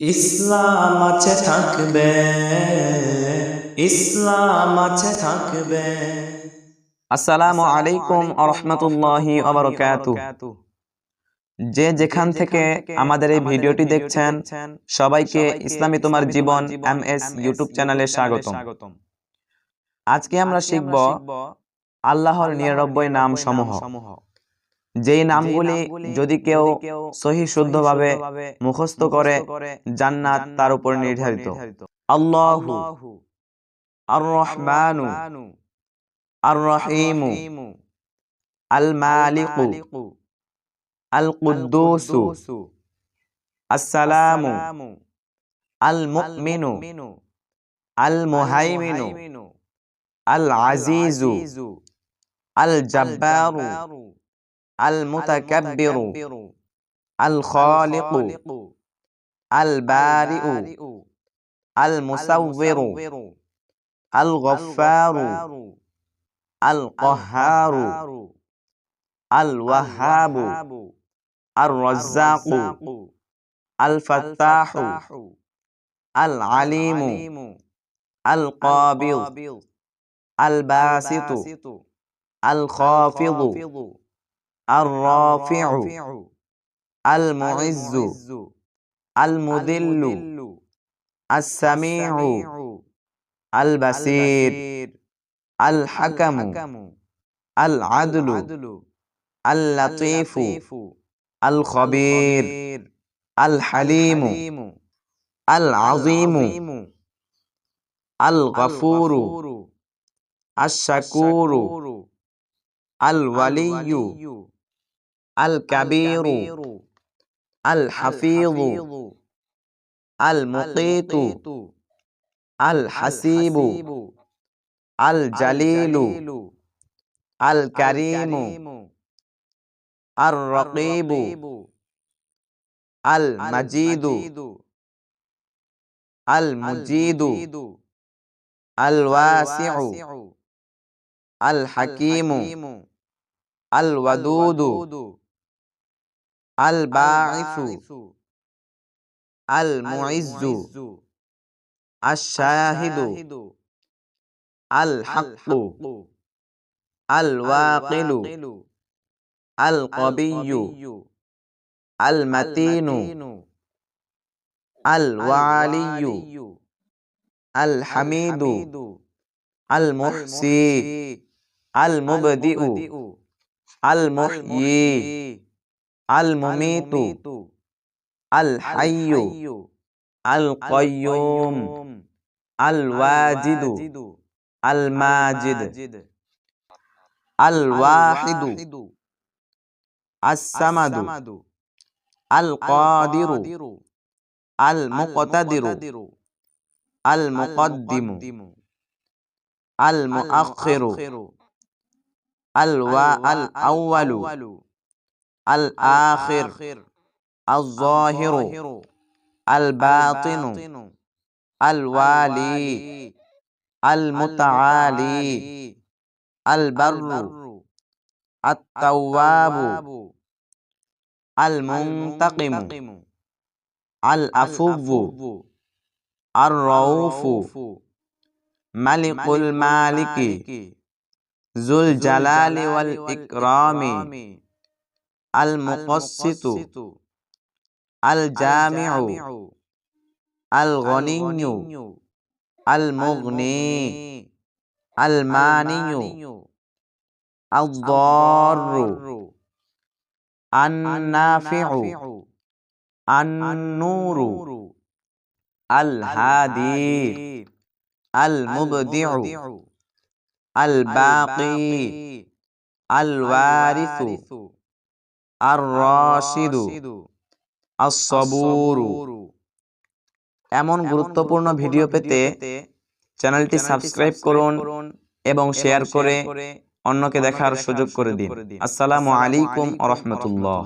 ইসলাম আছে থাকবে ইসলাম আছে থাকবে। আসসালামু আলাইকুম আরহামতুল্লাহি আবরকাতু যে যেখান থেকে আমাদের এই ভিডিওটি দেখছেন সবাইকে ইসলামী তোমার জীবন এম এস ইউটিউব চ্যানেলে স্বাগতম। আজকে আমরা শিখব আল্লাহর নিরানব্বই নাম সমূহ যেই নামগুলি যদি কেউ সহি শুদ্ধভাবে মুখস্থ করে জান্নাত তার উপর নির্ধারিত। আল্লাহু আর রহমানু আর রহিমু আল মালিকু আল কুদ্দুসু আসসালামু আল মুমিনু আল মুহাইমিনু আল আজিজু আল জব্বারু المتكبر الخالق البارئ المصور الغفار القهار الوهاب الرزاق الفتاح العليم القابض الباسط الخافض. الرافع المعز المذل السميع البصير الحكم العدل اللطيف الخبير الحليم العظيم الغفور الشكور الولي الكبير الحفيظ المقيت الحسيب الجليل الكريم الرقيب المجيد المجيد الواسع الحكيم الودود الباعث المعز الشاهد الحق الواقل القبي المتين الوالي الحميد المحصي المبدئ المحيي المميت الحي القيوم الواجد الماجد الواحد السمد القادر المقتدر المقدم المؤخر الوا الأول الآخر الظاهر الباطن الوالي المتعالي البر التواب المنتقم الأفو الرؤوف ملك المالك ذو الجلال والإكرام المقسط الجامع الغني المغني الماني الضار النافع النور الهادي المبدع الباقي الوارث. আর রশিদু এমন গুরুত্বপূর্ণ ভিডিও পেতে চ্যানেলটি সাবস্ক্রাইব করুন এবং শেয়ার করে অন্যকে দেখার সুযোগ করে দিন। আসসালামু আলাইকুম রহমতুল্লাহ।